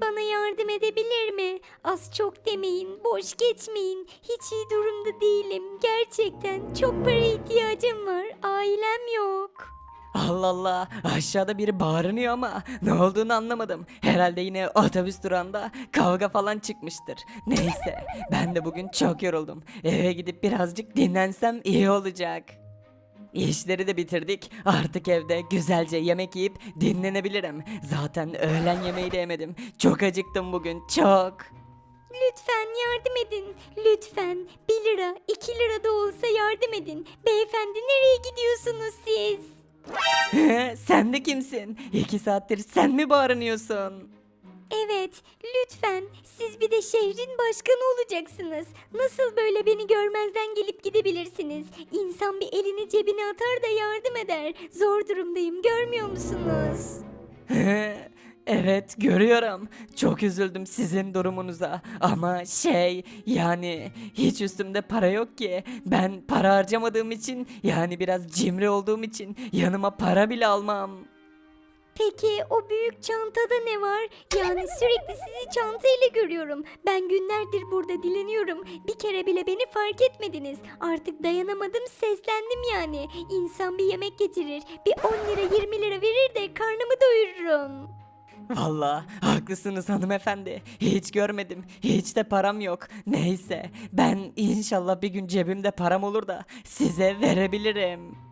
bana yardım edebilir mi? Az çok demeyin, boş geçmeyin. Hiç iyi durumda değilim. Gerçekten çok para ihtiyacım var. Ailem yok. Allah Allah aşağıda biri bağırınıyor ama ne olduğunu anlamadım. Herhalde yine otobüs durağında kavga falan çıkmıştır. Neyse ben de bugün çok yoruldum. Eve gidip birazcık dinlensem iyi olacak. İşleri de bitirdik. Artık evde güzelce yemek yiyip dinlenebilirim. Zaten öğlen yemeği de yemedim. Çok acıktım bugün çok. Lütfen yardım edin. Lütfen 1 lira, 2 lira da olsa yardım edin. Beyefendi nereye gidiyorsunuz siz? sen de kimsin? İki saattir sen mi bağırıyorsun? Evet, lütfen. Siz bir de şehrin başkanı olacaksınız. Nasıl böyle beni görmezden gelip gidebilirsiniz? İnsan bir elini cebine atar da yardım eder. Zor durumdayım, görmüyor musunuz? Evet görüyorum. Çok üzüldüm sizin durumunuza. Ama şey yani hiç üstümde para yok ki. Ben para harcamadığım için yani biraz cimri olduğum için yanıma para bile almam. Peki o büyük çantada ne var? Yani sürekli sizi çantayla görüyorum. Ben günlerdir burada dileniyorum. Bir kere bile beni fark etmediniz. Artık dayanamadım seslendim yani. İnsan bir yemek getirir. Bir 10 lira 20 lira verir de karnımı doyururum. Valla haklısınız hanımefendi. Hiç görmedim. Hiç de param yok. Neyse ben inşallah bir gün cebimde param olur da size verebilirim.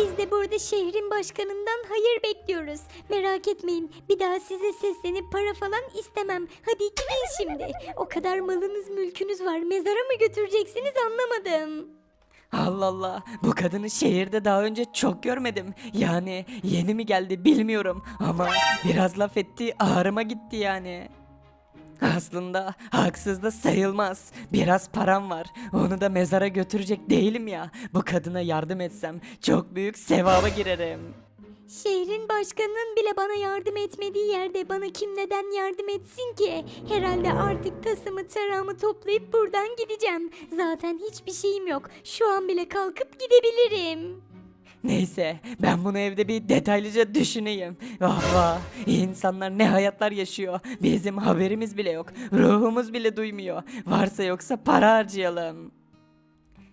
Biz de burada şehrin başkanından hayır bekliyoruz. Merak etmeyin. Bir daha size seslenip para falan istemem. Hadi gidin şimdi. O kadar malınız mülkünüz var. Mezara mı götüreceksiniz anlamadım. Allah Allah bu kadını şehirde daha önce çok görmedim. Yani yeni mi geldi bilmiyorum ama biraz laf etti ağrıma gitti yani. Aslında haksız da sayılmaz. Biraz param var. Onu da mezara götürecek değilim ya. Bu kadına yardım etsem çok büyük sevaba girerim. Şehrin başkanının bile bana yardım etmediği yerde bana kim neden yardım etsin ki? Herhalde artık tasımı tarağımı toplayıp buradan gideceğim. Zaten hiçbir şeyim yok. Şu an bile kalkıp gidebilirim. Neyse ben bunu evde bir detaylıca düşüneyim. Vah vah insanlar ne hayatlar yaşıyor. Bizim haberimiz bile yok. Ruhumuz bile duymuyor. Varsa yoksa para harcayalım.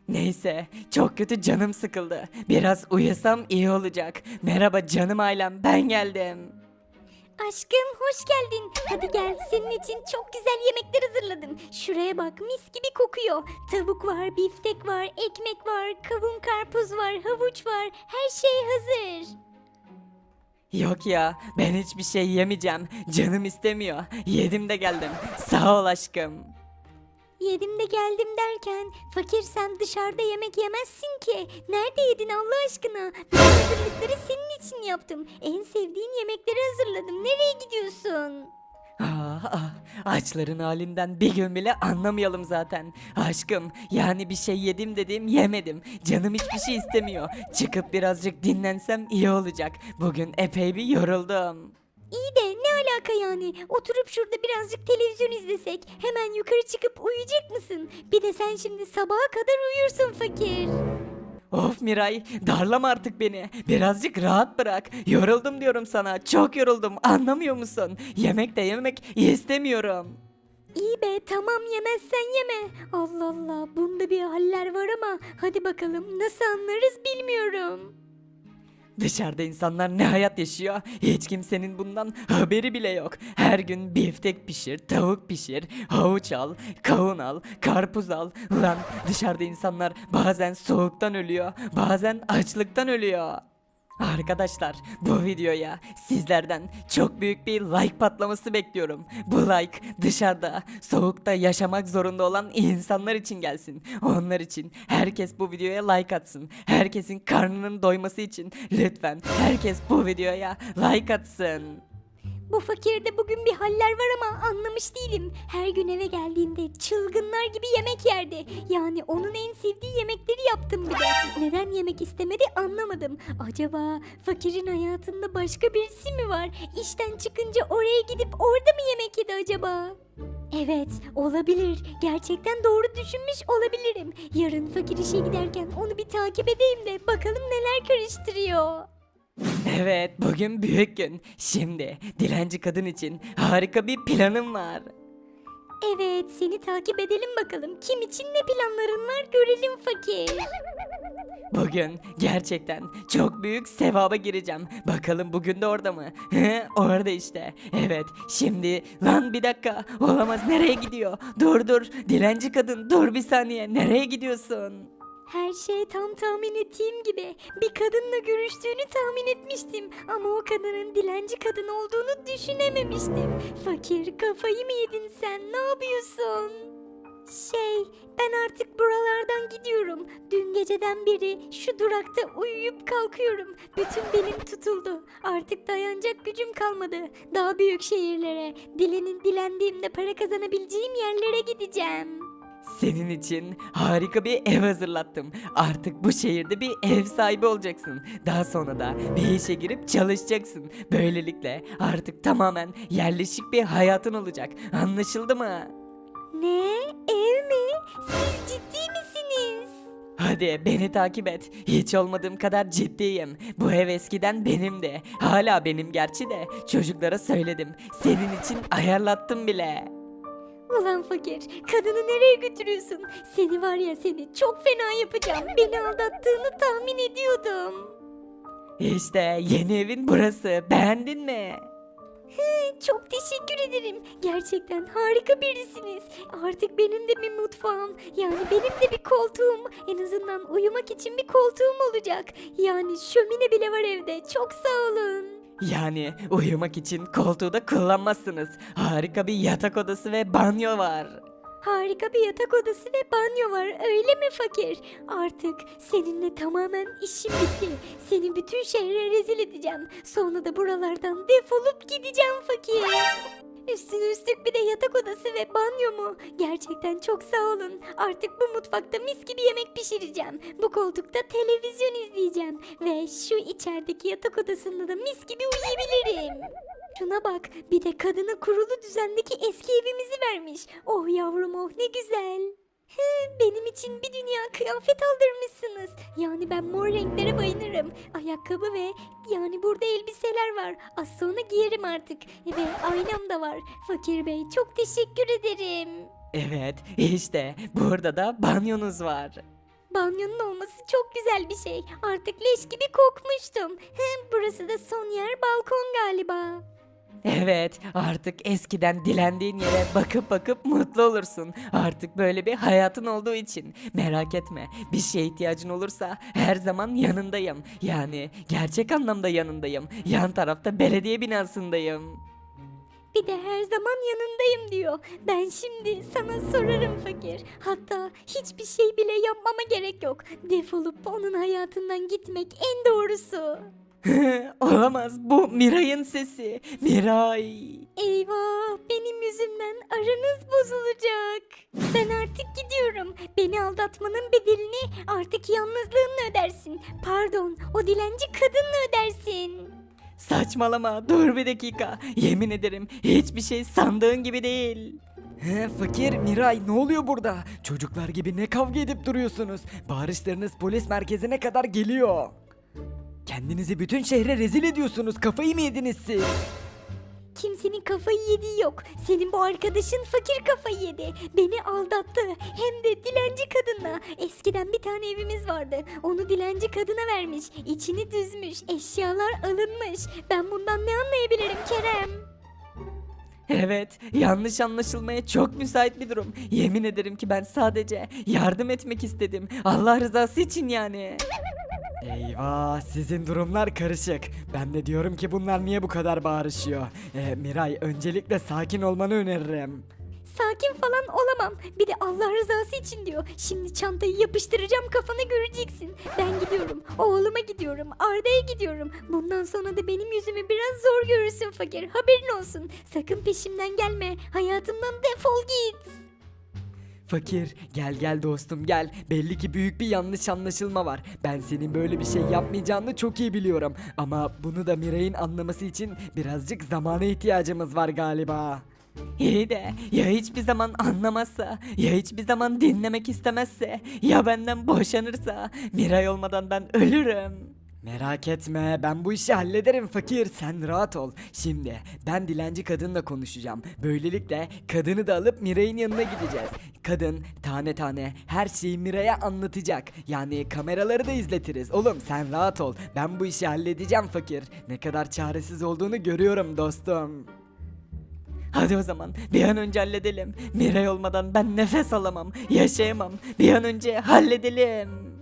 Neyse çok kötü canım sıkıldı. Biraz uyusam iyi olacak. Merhaba canım ailem ben geldim. Aşkım hoş geldin. Hadi gel senin için çok güzel yemekler hazırladım. Şuraya bak mis gibi kokuyor. Tavuk var, biftek var, ekmek var, kavun karpuz var, havuç var. Her şey hazır. Yok ya ben hiçbir şey yemeyeceğim. Canım istemiyor. Yedim de geldim. Sağ ol aşkım. Yedim de geldim derken fakir sen dışarıda yemek yemezsin ki. Nerede yedin Allah aşkına? Bütün hazırlıkları senin için yaptım. En sevdiğin yemekleri hazırladım. Nereye gidiyorsun? Ah, ah, açların halinden bir gün bile anlamayalım zaten. Aşkım yani bir şey yedim dedim yemedim. Canım hiçbir şey istemiyor. Çıkıp birazcık dinlensem iyi olacak. Bugün epey bir yoruldum. İyi de ne alaka yani? Oturup şurada birazcık televizyon izlesek. Hemen yukarı çıkıp uyuyacak mısın? Bir de sen şimdi sabaha kadar uyursun fakir. Of Miray darlama artık beni. Birazcık rahat bırak. Yoruldum diyorum sana. Çok yoruldum anlamıyor musun? Yemek de yemek istemiyorum. İyi be tamam yemezsen yeme. Allah Allah bunda bir haller var ama hadi bakalım nasıl anlarız bilmiyorum. Dışarıda insanlar ne hayat yaşıyor hiç kimsenin bundan haberi bile yok. Her gün biftek pişir, tavuk pişir, havuç al, kavun al, karpuz al. Ulan dışarıda insanlar bazen soğuktan ölüyor, bazen açlıktan ölüyor. Arkadaşlar bu videoya sizlerden çok büyük bir like patlaması bekliyorum. Bu like dışarıda soğukta yaşamak zorunda olan insanlar için gelsin. Onlar için herkes bu videoya like atsın. Herkesin karnının doyması için lütfen herkes bu videoya like atsın. Bu fakirde bugün bir haller var ama anlamış değilim. Her gün eve geldiğinde çılgınlar gibi yemek yerdi. Yani onun en sevdiği yemekleri yaptım bile. Neden yemek istemedi anlamadım. Acaba fakirin hayatında başka birisi mi var? İşten çıkınca oraya gidip orada mı yemek yedi acaba? Evet, olabilir. Gerçekten doğru düşünmüş olabilirim. Yarın fakir işe giderken onu bir takip edeyim de bakalım neler karıştırıyor. Evet, bugün büyük gün. Şimdi dilenci kadın için harika bir planım var. Evet seni takip edelim bakalım. Kim için ne planların var görelim fakir. Bugün gerçekten çok büyük sevaba gireceğim. Bakalım bugün de orada mı? He, orada işte. Evet, şimdi lan bir dakika. Olamaz nereye gidiyor? Dur dur. Dilenci kadın dur bir saniye. Nereye gidiyorsun? Her şey tam tahmin ettiğim gibi. Bir kadınla görüştüğünü tahmin etmiştim. Ama o kadının dilenci kadın olduğunu düşünememiştim. Fakir kafayı mı yedin sen? Ne yapıyorsun? Şey, ben artık buralardan gidiyorum. Dün geceden beri şu durakta uyuyup kalkıyorum. Bütün belim tutuldu. Artık dayanacak gücüm kalmadı. Daha büyük şehirlere, dilenin dilendiğimde para kazanabileceğim yerlere gideceğim. Senin için harika bir ev hazırlattım. Artık bu şehirde bir ev sahibi olacaksın. Daha sonra da bir işe girip çalışacaksın. Böylelikle artık tamamen yerleşik bir hayatın olacak. Anlaşıldı mı? Ne? Ev mi? Siz ciddi misiniz? Hadi beni takip et. Hiç olmadığım kadar ciddiyim. Bu ev eskiden benimdi. Hala benim gerçi de. Çocuklara söyledim. Senin için ayarlattım bile. Ulan fakir, kadını nereye götürüyorsun? Seni var ya seni çok fena yapacağım. Beni aldattığını tahmin ediyordum. İşte yeni evin burası. Beğendin mi? Çok teşekkür ederim. Gerçekten harika birisiniz. Artık benim de bir mutfağım, yani benim de bir koltuğum, en azından uyumak için bir koltuğum olacak. Yani şömine bile var evde. Çok sağ olun. Yani uyumak için koltuğu da kullanmazsınız. Harika bir yatak odası ve banyo var. Harika bir yatak odası ve banyo var öyle mi fakir? Artık seninle tamamen işim bitti. Seni bütün şehre rezil edeceğim. Sonra da buralardan defolup gideceğim fakir. Üstüne üstlük bir de yatak odası ve banyo mu? Gerçekten çok sağ olun. Artık bu mutfakta mis gibi yemek pişireceğim. Bu koltukta televizyon izleyeceğim. Ve şu içerideki yatak odasında da mis gibi uyuyabilirim. Şuna bak bir de kadına kurulu düzendeki eski evimizi vermiş. Oh yavrum oh ne güzel. Benim için bir dünya kıyafet aldırmışsınız. Yani ben mor renklere bayılırım. Ayakkabı ve yani burada elbiseler var. Az sonra giyerim artık. Ve aynam da var. Fakir Bey çok teşekkür ederim. Evet işte burada da banyonuz var. Banyonun olması çok güzel bir şey. Artık leş gibi kokmuştum. Hem burası da son yer balkon galiba. Evet artık eskiden dilendiğin yere bakıp bakıp mutlu olursun. Artık böyle bir hayatın olduğu için. Merak etme bir şeye ihtiyacın olursa her zaman yanındayım. Yani gerçek anlamda yanındayım. Yan tarafta belediye binasındayım. Bir de her zaman yanındayım diyor. Ben şimdi sana sorarım fakir. Hatta hiçbir şey bile yapmama gerek yok. Defolup onun hayatından gitmek en doğrusu. Olamaz bu Miray'ın sesi. Miray. Eyvah benim yüzümden aranız bozulacak. Ben artık gidiyorum. Beni aldatmanın bedelini artık yalnızlığınla ödersin. Pardon o dilenci kadınla ödersin. Saçmalama dur bir dakika. Yemin ederim hiçbir şey sandığın gibi değil. He fakir Miray ne oluyor burada? Çocuklar gibi ne kavga edip duruyorsunuz? Bağırışlarınız polis merkezine kadar geliyor. Kendinizi bütün şehre rezil ediyorsunuz. Kafayı mı yediniz siz? Kimsenin kafayı yediği yok. Senin bu arkadaşın fakir kafayı yedi. Beni aldattı. Hem de dilenci kadınla. Eskiden bir tane evimiz vardı. Onu dilenci kadına vermiş. İçini düzmüş. Eşyalar alınmış. Ben bundan ne anlayabilirim Kerem? Evet, yanlış anlaşılmaya çok müsait bir durum. Yemin ederim ki ben sadece yardım etmek istedim. Allah rızası için yani. Eyvah sizin durumlar karışık. Ben de diyorum ki bunlar niye bu kadar bağırışıyor? Ee, Miray öncelikle sakin olmanı öneririm. Sakin falan olamam. Bir de Allah rızası için diyor. Şimdi çantayı yapıştıracağım kafana göreceksin. Ben gidiyorum. Oğluma gidiyorum. Arda'ya gidiyorum. Bundan sonra da benim yüzümü biraz zor görürsün fakir. Haberin olsun. Sakın peşimden gelme. Hayatımdan defol git. Fakir gel gel dostum gel. Belli ki büyük bir yanlış anlaşılma var. Ben senin böyle bir şey yapmayacağını çok iyi biliyorum. Ama bunu da Miray'ın anlaması için birazcık zamana ihtiyacımız var galiba. İyi de ya hiçbir zaman anlamazsa, ya hiçbir zaman dinlemek istemezse, ya benden boşanırsa, Miray olmadan ben ölürüm. Merak etme ben bu işi hallederim fakir sen rahat ol. Şimdi ben dilenci kadınla konuşacağım. Böylelikle kadını da alıp Miray'ın yanına gideceğiz. Kadın tane tane her şeyi Miray'a anlatacak. Yani kameraları da izletiriz. Oğlum sen rahat ol. Ben bu işi halledeceğim fakir. Ne kadar çaresiz olduğunu görüyorum dostum. Hadi o zaman bir an önce halledelim. Miray olmadan ben nefes alamam, yaşayamam. Bir an önce halledelim.